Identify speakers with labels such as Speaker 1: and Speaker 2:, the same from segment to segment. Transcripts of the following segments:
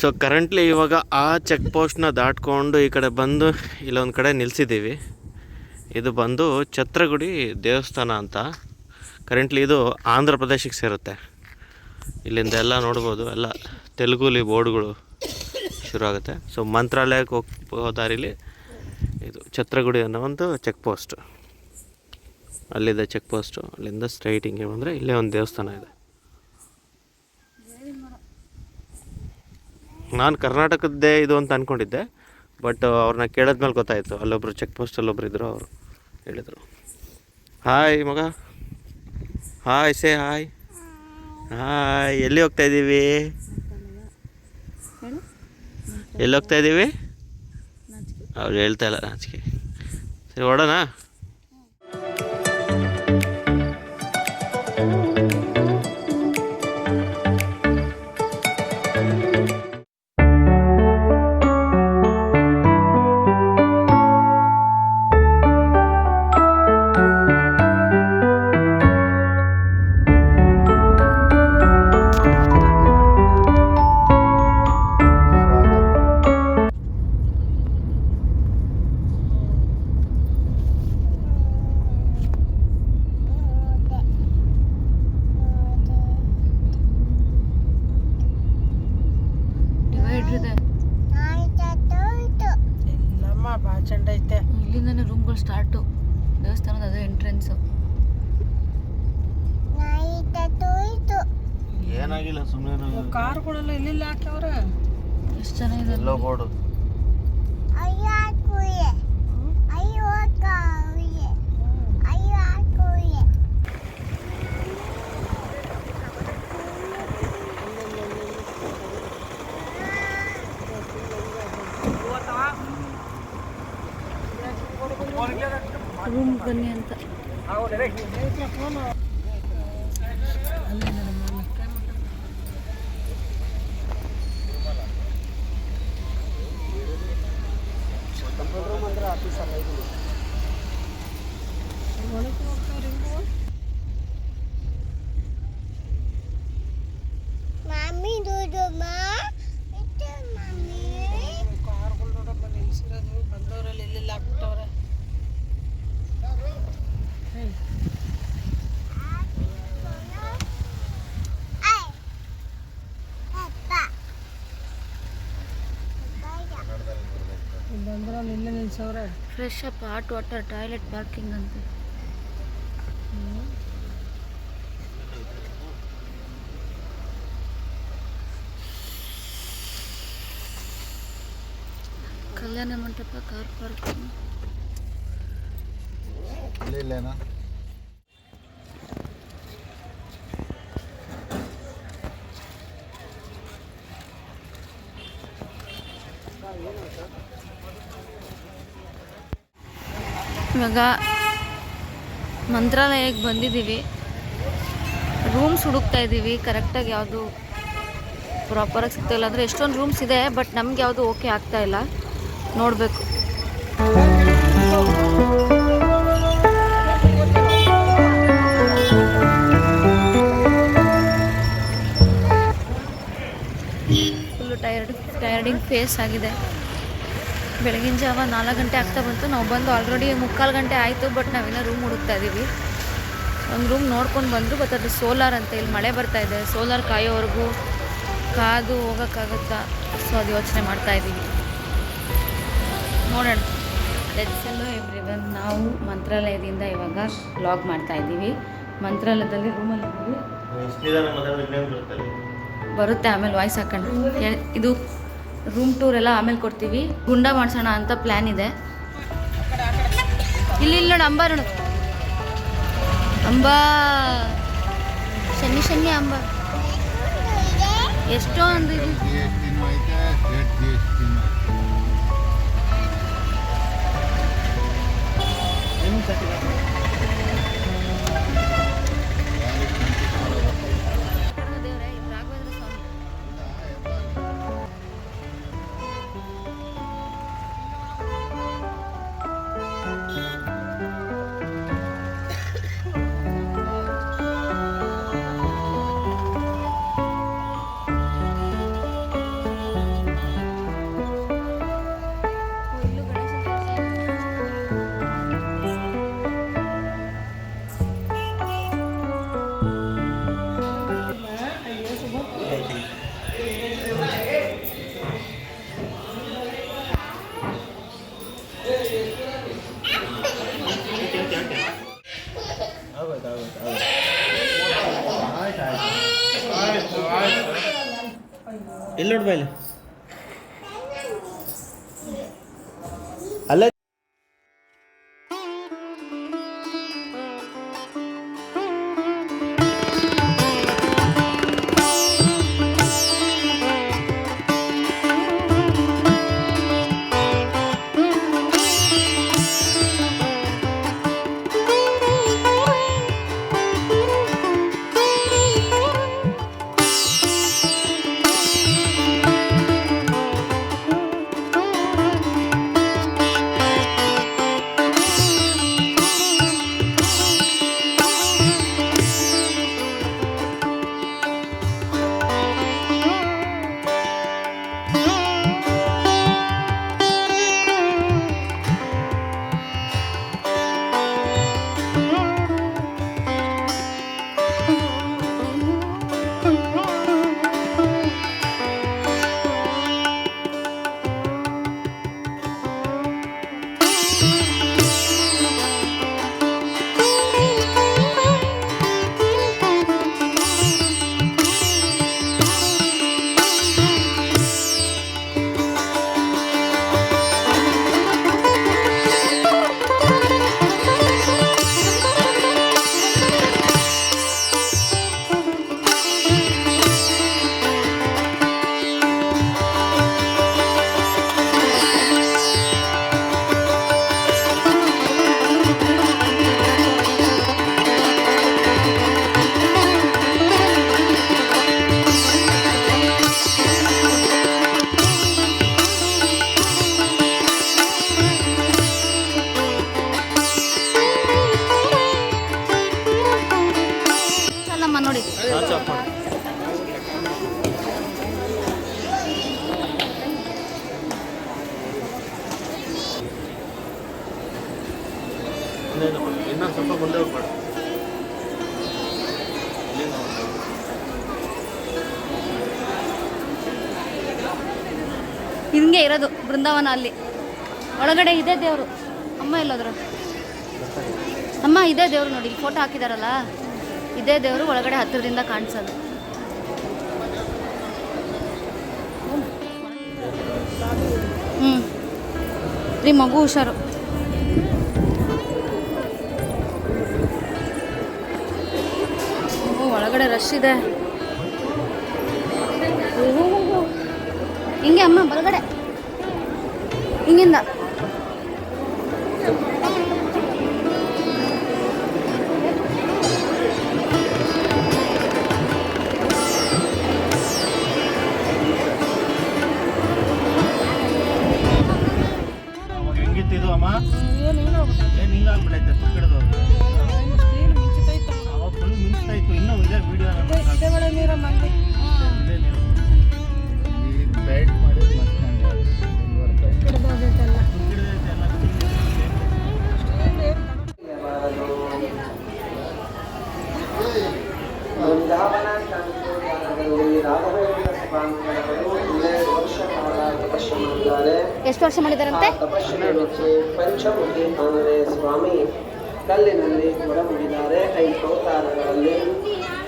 Speaker 1: So currently ಇವಾಗ ಆ check ಪೋಸ್ಟ್ನ ದಾಟ್ಕೊಂಡು ಈ ಕಡೆ ಬಂದು ಇಲ್ಲೊಂದು ಕಡೆ ನಿಲ್ಲಿಸಿದ್ದೀವಿ ಇದು ಬಂದು ಛತ್ರಗುಡಿ ದೇವಸ್ಥಾನ ಅಂತ. ಕರೆಂಟ್ಲಿ ಇದು ಆಂಧ್ರ ಪ್ರದೇಶಕ್ಕೆ ಸೇರುತ್ತೆ. ಇಲ್ಲಿಂದ ಎಲ್ಲ ನೋಡ್ಬೋದು, ಎಲ್ಲ ತೆಲುಗುಲಿ ಬೋರ್ಡ್ಗಳು ಶುರು ಆಗುತ್ತೆ. ಸೊ ಮಂತ್ರಾಲಯಕ್ಕೆ ಹೋಗೋ ದಾರಿಲಿ ಇದು ಛತ್ರಗುಡಿ ಅನ್ನೋ ಒಂದು ಚೆಕ್ ಪೋಸ್ಟು ಅಲ್ಲಿದೆ ಚೆಕ್ ಪೋಸ್ಟು ಅಲ್ಲಿಂದ ಸ್ಟ್ರೈಟ್ ಹಿಂಗೆ ಬಂದರೆ ಇಲ್ಲೇ ಒಂದು ದೇವಸ್ಥಾನ ಇದೆ. ನಾನು ಕರ್ನಾಟಕದ್ದೇ ಇದು ಅಂತ ಅಂದ್ಕೊಂಡಿದ್ದೆ ಬಟ್ ಅವ್ರನ್ನ ಕೇಳಿದ್ಮೇಲೆ ಗೊತ್ತಾಯಿತು. ಅಲ್ಲೊಬ್ರು ಚೆಕ್ ಪೋಸ್ಟ್ ಅಲ್ಲೊಬ್ರು ಇದ್ದರು ಅವರು ಹೇಳಿದರು. ಹಾಯ್ ಮಗ. ಹಾಯ್ ಸೇ ಹಾಯ್ ಹಾಯ್ ಎಲ್ಲಿ ಹೋಗ್ತಾ ಇದ್ದೀವಿ? ಎಲ್ಲಿ ಹೋಗ್ತಾ ಇದ್ದೀವಿ? ಅವ್ರು ಹೇಳ್ತಾ ಇಲ್ಲ ನಾಚಿಕೆ. ಸರಿ ಹೊಡೋಣ
Speaker 2: ಸ್ಟಾರ್ಟು. ದೇವಸ್ಥಾನದ ಅದೇ ಎಂಟ್ರೆನ್ಸು
Speaker 1: ಏನಾಗಿಲ್ಲ ಸುಮ್ಮನೆ
Speaker 3: ಕಾರ್ಗಳೆಲ್ಲ ಇಲ್ಲಿಲ್ಲ ಹಾಕ್ಯವ್ರ?
Speaker 2: ಎಷ್ಟು ಚೆನ್ನಾಗಿದೆ
Speaker 1: ಎಲ್ಲೋ
Speaker 3: board
Speaker 4: room Rumbo
Speaker 3: con niente. Ahora.
Speaker 2: Fresh up hot water toilet parking అంతే కళ్యాణం అంటే కార్ పార్కింగ్
Speaker 5: లేనా
Speaker 2: ಇವಾಗ ಮಂತ್ರಾಲಯಕ್ಕೆ ಬಂದಿದ್ದೀವಿ. ರೂಮ್ಸ್ ಹುಡುಕ್ತಾ ಇದ್ದೀವಿ. ಕರೆಕ್ಟಾಗಿ ಯಾವುದು ಪ್ರಾಪರಾಗಿ ಸಿಗ್ತಾ ಇಲ್ಲ ಅಂದರೆ ಎಷ್ಟೊಂದು ರೂಮ್ಸ್ ಇದೆ ಬಟ್ ನಮ್ಗೆ ಯಾವುದು ಓಕೆ ಆಗ್ತಾ ಇಲ್ಲ. ನೋಡಬೇಕು. ಫುಲ್ಲು ಟೈರ್ಡ್ ಟೈರ್ಡಿಂಗ್ ಫೇಸ್ ಆಗಿದೆ. ಬೆಳಗಿನ ಜಾವ ನಾಲ್ಕು ಗಂಟೆ ಆಗ್ತಾ ಬಂತು. ನಾವು ಬಂದು ಆಲ್ರೆಡಿ ಮುಕ್ಕಾಲು ಗಂಟೆ ಆಯಿತು ಬಟ್ ನಾವಿನ್ನೂ ರೂಮ್ ಹುಡುಕ್ತಾ ಇದ್ದೀವಿ ಒಂದು ರೂಮ್ ನೋಡ್ಕೊಂಡು ಬಂದರು ಬಟ್ ಅದು ಸೋಲಾರ್ ಅಂತ. ಇಲ್ಲಿ ಮಳೆ ಬರ್ತಾ ಇದೆ. ಸೋಲಾರ್ ಕಾಯೋವರೆಗೂ ಕಾದು ಹೋಗೋಕ್ಕಾಗುತ್ತಾ? ಸೊ ಅದು ಯೋಚನೆ ಮಾಡ್ತಾ ಇದ್ದೀವಿ ನೋಡೋಣ. ಲೆಟ್ಸ್ ಎಲ್ಲೋ ಎವ್ರಿ ಒನ್ ನಾವು ಮಂತ್ರಾಲಯದಿಂದ ಇವಾಗ ಲಾಗ್ ಮಾಡ್ತಾ ಇದ್ದೀವಿ. ಮಂತ್ರಾಲಯದಲ್ಲಿ ರೂಮಲ್ಲಿ ಬರುತ್ತೆ ಆಮೇಲೆ ವಾಯ್ಸ್ ಹಾಕೊಂಡು ಇದು ರೂಮ್ ಟೂರ್ ಎಲ್ಲ ಆಮೇಲೆ ಕೊಡ್ತೀವಿ. ಗುಂಡ ಮಾಡ್ಸೋಣ ಅಂತ ಪ್ಲ್ಯಾನ್ ಇದೆ. ಇಲ್ಲಿ ಇಲ್ಲಿ ನೋಡು, ಅಂಬಾ ನೋಡು. ಅಂಬಾ. ಶನಿ ಶನಿ ಅಂಬ. ಎಷ್ಟೋ ಇದು
Speaker 1: ಆಗೋಯ್ತು ಆಗೋಯ್ತು ಆಗೋಯ್ತು. ಆಯ್ತು ಆಯ್ತು.
Speaker 2: ಹಿಂಗೆ ಇರೋದು ಬೃಂದಾವನ ಅಲ್ಲಿ. ಒಳಗಡೆ ಇದೆ ದೇವರು. ಅಮ್ಮ ಎಲ್ಲೋದ್ರು? ಅಮ್ಮ ಇದೆ ದೇವ್ರು ನೋಡಿ ಫೋಟೋ ಹಾಕಿದಾರಲ್ಲ. ಇದೇ ದೇವರು ಒಳಗಡೆ ಹತ್ತಿರದಿಂದ ಕಾಣಿಸೋದು. ಹ್ಞೂ ರೀ, ಮಗು ಹುಷಾರು. ಒಳಗಡೆ ರಶ್ ಇದೆ. ಹಿಂಗೆ ಅಮ್ಮ, ಬಲಗಡೆ. ಹಿಂಗಿಂದ.
Speaker 6: ವರ್ಷ
Speaker 2: ಮಾಡಿದಾರಂತೆ.
Speaker 6: ಸ್ವಾಮಿ ಕಲ್ಲಿನಲ್ಲಿ ಹೊರಮುಡಿದ್ದಾರೆ ಐದು ಅವತಾರಗಳಲ್ಲಿ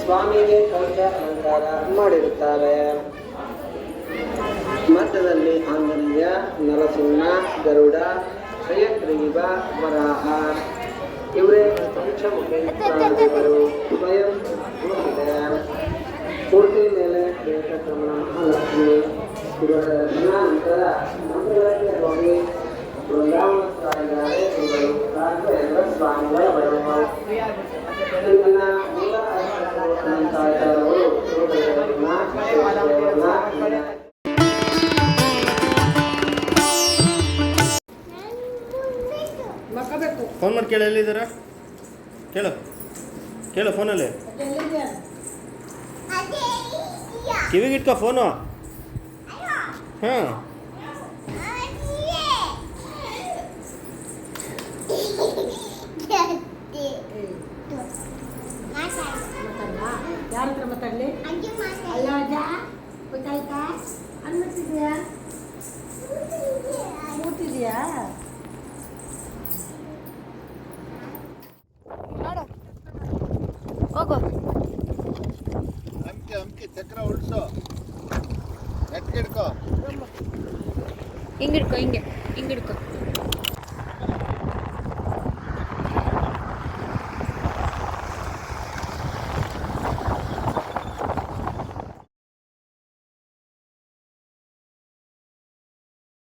Speaker 6: ಸ್ವಾಮಿಗೆ ಕವಚ ಅಲಂಕಾರ ಮಾಡಿರುತ್ತಾರೆ. ಮಠದಲ್ಲಿ ಆಂಜನೇಯ, ನರಸಿಂಹ, ಗರುಡ, ಹಯಗ್ರೀವ, ವರಾಹ. ಇವರೇ ಪಂಚಮುಖಿ ಪ್ರಾಣಿಗಳು ಸ್ವಯಂ ಮೂರ್ತಿದೆ ಮೂರ್ತಿ ಮೇಲೆ ವೆಂಕಟರಮಣ ಮಹಾಲಕ್ಷ್ಮಿ ಇವರ ನಂತರ ಮಂಗಳಕ್ಕೆ
Speaker 3: ಮಕ್ಕಬೇಕು
Speaker 1: ಫೋನ್ ಮಾಡಿ ಕೇಳು ಎಲ್ಲಿದ್ದೀರಾ? ಕೇಳು. ಕೇಳು ಫೋನಲ್ಲಿ. ಕಿವಿಗಿಟ್ಕೋ ಫೋನು. ಹಾಂ
Speaker 3: ಯಾರ ಹತ್ರ ಮಾತಾಡಲಿ ಅಲ್ಲ ಅಜ್ಜ ಗೊತ್ತಾಯ್ತಾ ಅನ್ಮತ್ತಿದ್ಯಾ ಕೂತಿದ್ಯಾ
Speaker 2: ಹೋಗು
Speaker 5: ಅಮ್ಕಿ ಅಮ್ಕಿ ಚಕ್ರ ಉಳಿಸು ಎತ್ಕಿಡ್ಕೋ
Speaker 2: ಹಿಂಗಿಡ್ಕೊ ಹಿಂಗೆ ಹಿಂಗಿಡ್ಕೊ